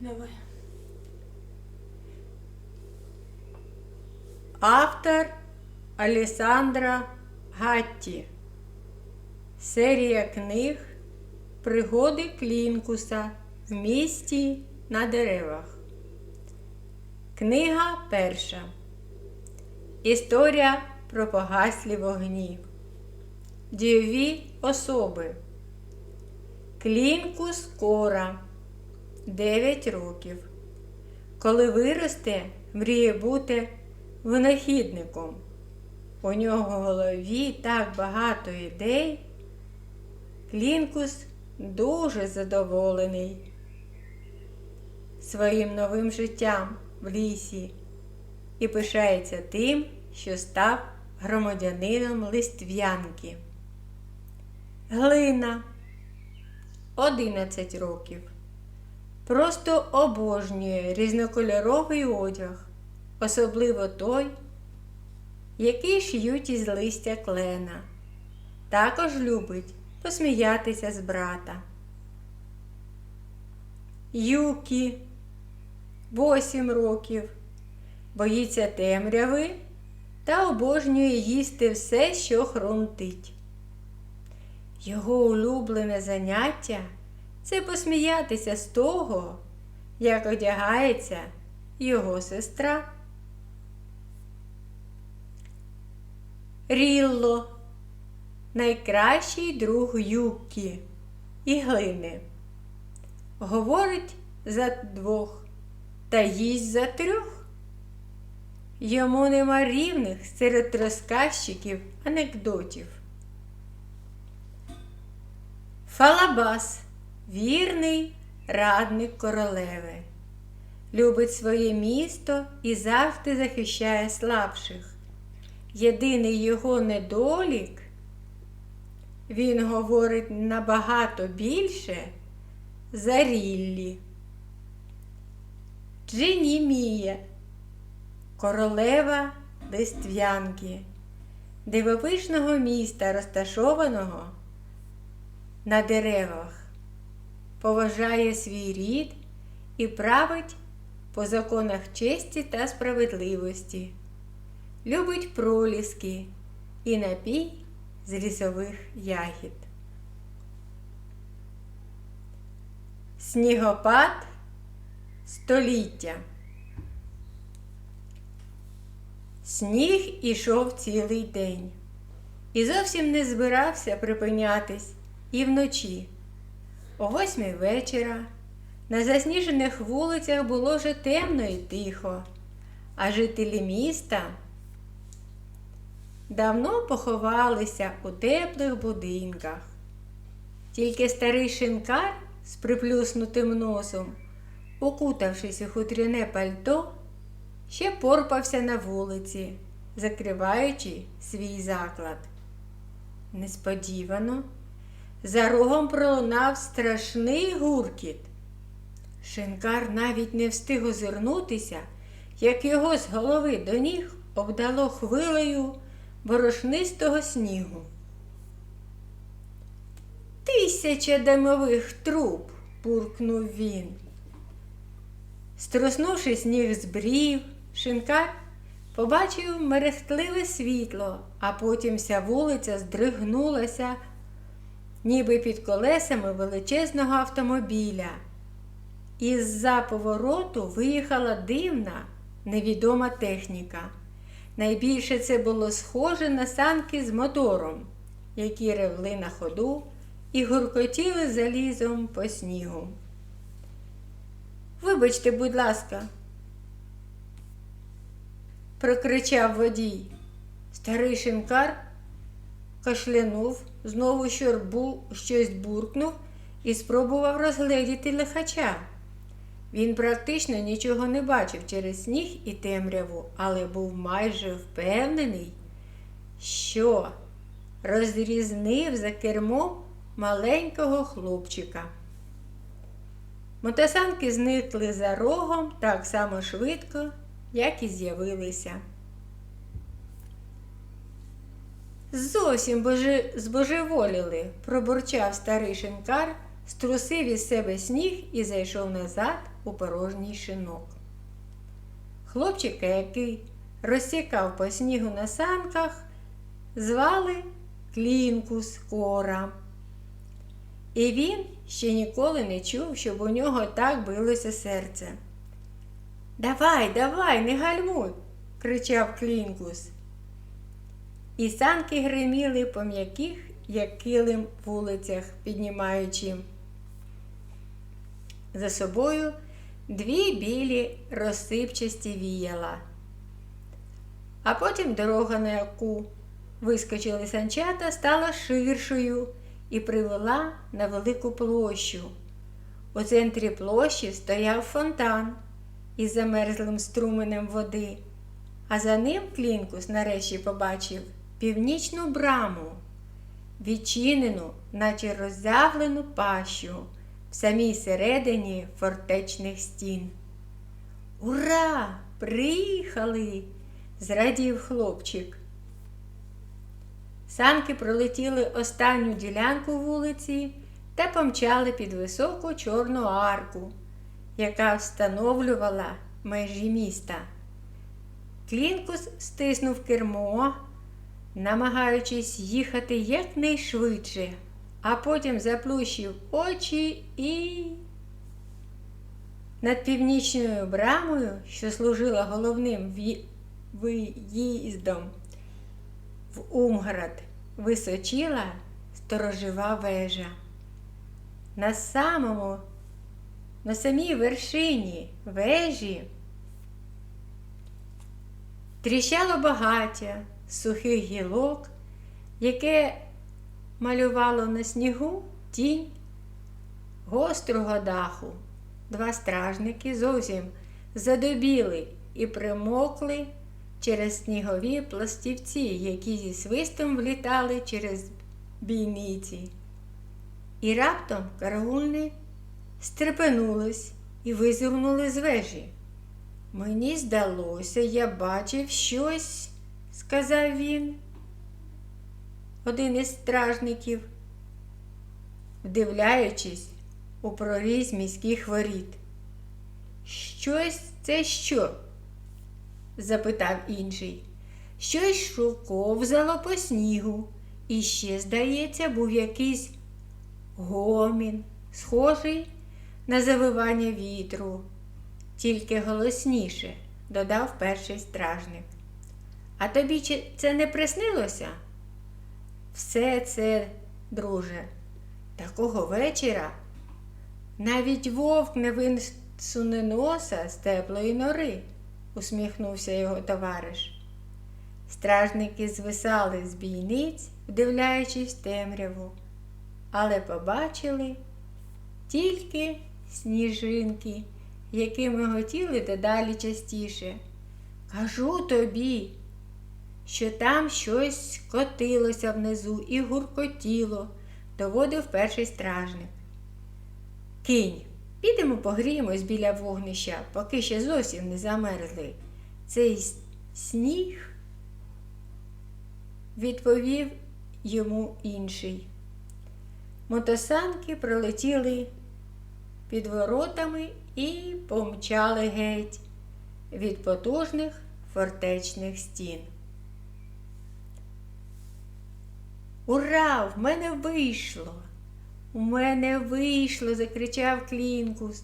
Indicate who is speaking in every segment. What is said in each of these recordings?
Speaker 1: Давай.
Speaker 2: Автор Алісандра Гатті. Серія книг Пригоди Клінкуса в місті на деревах. Книга перша. Історія про погаслі вогні. Дійові особи. Клінкус Кора 9 років. Коли виросте, мріє бути винахідником. У нього в голові так багато ідей. Клінкус дуже задоволений своїм новим життям в лісі і пишається тим, що став громадянином листвянки. Глина 11 років. Просто обожнює різнокольоровий одяг, особливо той, який шиють із листя клена. Також любить посміятися з брата. Юкі 8 років. Боїться темряви та обожнює їсти все, що хрумтить. Його улюблене заняття це посміятися з того, як одягається його сестра. Рілло найкращий друг Юкі і глини. Говорить за двох та їсть за трьох. Йому нема рівних серед розказчиків анекдотів. Фалабас вірний радник королеви. Любить своє місто і завжди захищає слабших. Єдиний його недолік, він говорить набагато більше за Ріллі. Джині Мія, королева листвянки, дивовижного міста, розташованого на деревах, поважає свій рід і править по законах честі та справедливості, любить проліски і напій з лісових ягід. Снігопад століття. Сніг ішов цілий день і зовсім не збирався припинятись і вночі. О восьмій вечора на засніжених вулицях було вже темно і тихо, а жителі міста давно поховалися у теплих будинках. Тільки старий шинкар з приплюснутим носом, укутавшись у хутряне пальто, ще порпався на вулиці, закриваючи свій заклад. Несподівано за рогом пролунав страшний гуркіт. Шинкар навіть не встиг озирнутися, як його з голови до ніг обдало хвилею борошнистого снігу. Тисяча димових труб, буркнув він. Струснувши сніг з брів, шинкар побачив мерехтливе світло, а потім вся вулиця здригнулася, ніби під колесами величезного автомобіля. Із-за повороту виїхала дивна, невідома техніка. Найбільше це було схоже на санки з мотором, які ревли на ходу і гуркотіли залізом по снігу. Вибачте, будь ласка, прокричав водій. Старий шинкар кашлянув, знову щорбу, щось буркнув і спробував розгледіти лихача. Він практично нічого не бачив через сніг і темряву, але був майже впевнений, що розрізнив за кермом маленького хлопчика. Мотосанки зникли за рогом так само швидко, як і з'явилися. Зовсім боже... збожеволіли, пробурчав старий шинкар, струсив із себе сніг і зайшов назад у порожній шинок. Хлопчика, який розсікав по снігу на санках, звали Клінкус Кора. І він ще ніколи не чув, щоб у нього так билося серце. Давай, давай, не гальмуй, кричав Клінкус. І санки гриміли по м'яких, як килим вулицях, піднімаючи за собою дві білі розсипчасті віяла. А потім дорога, на яку вискочили санчата, стала ширшою і привела на велику площу. У центрі площі стояв фонтан із замерзлим струменем води, а за ним Клінкус нарешті побачив північну браму, відчинену, наче роззявлену пащу в самій середині фортечних стін. Ура! Приїхали! зрадів хлопчик. Санки пролетіли останню ділянку вулиці та помчали під високу чорну арку, яка встановлювала межі міста. Клінкус стиснув кермо, намагаючись їхати якнайшвидше, а потім заплющив очі і. Над північною брамою, що служила головним виїздом в Умград, височила сторожова вежа. На самому, на самій вершині вежі тріщало багаття сухих гілок, яке малювало на снігу тінь гострого даху. Два стражники зовсім задобіли і примокли через снігові пластівці, які зі свистом влітали через бійниці. І раптом караульні стрепенулись і визирнули з вежі. Мені здалося, я бачив щось, сказав він. Один із стражників, вдивляючись у прорізь міських воріт. Щось це що? запитав інший. Щось що ковзало по снігу, і ще, здається, був якийсь гомін, схожий на завивання вітру, тільки голосніше, додав перший стражник. А тобі чи це не приснилося? Все це, друже, такого вечора навіть вовк не висуне носа з теплої нори, усміхнувся його товариш. Стражники звисали з бійниць, вдивляючись темряву, але побачили тільки сніжинки, які миготіли дедалі частіше. Кажу тобі, що там щось котилося внизу і гуркотіло, доводив перший стражник. Кинь, підемо погріємось біля вогнища, поки ще зовсім не замерзли. Цей сніг, відповів йому інший. Мотосанки пролетіли під воротами і помчали геть від потужних фортечних стін. Ура! В мене вийшло! У мене вийшло, закричав Клінкус,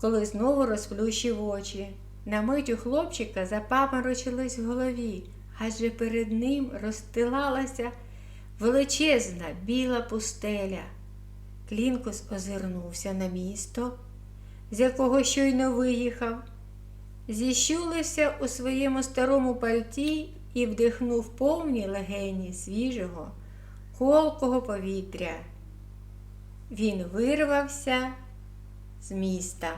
Speaker 2: коли знову розплющив очі. На мить у хлопчика запаморочилось в голові, адже перед ним розстилалася величезна біла пустеля. Клінкус озирнувся на місто, з якого щойно виїхав, зіщулився у своєму старому пальті і вдихнув повні легені свіжого, колкого повітря. Він вирвався з міста.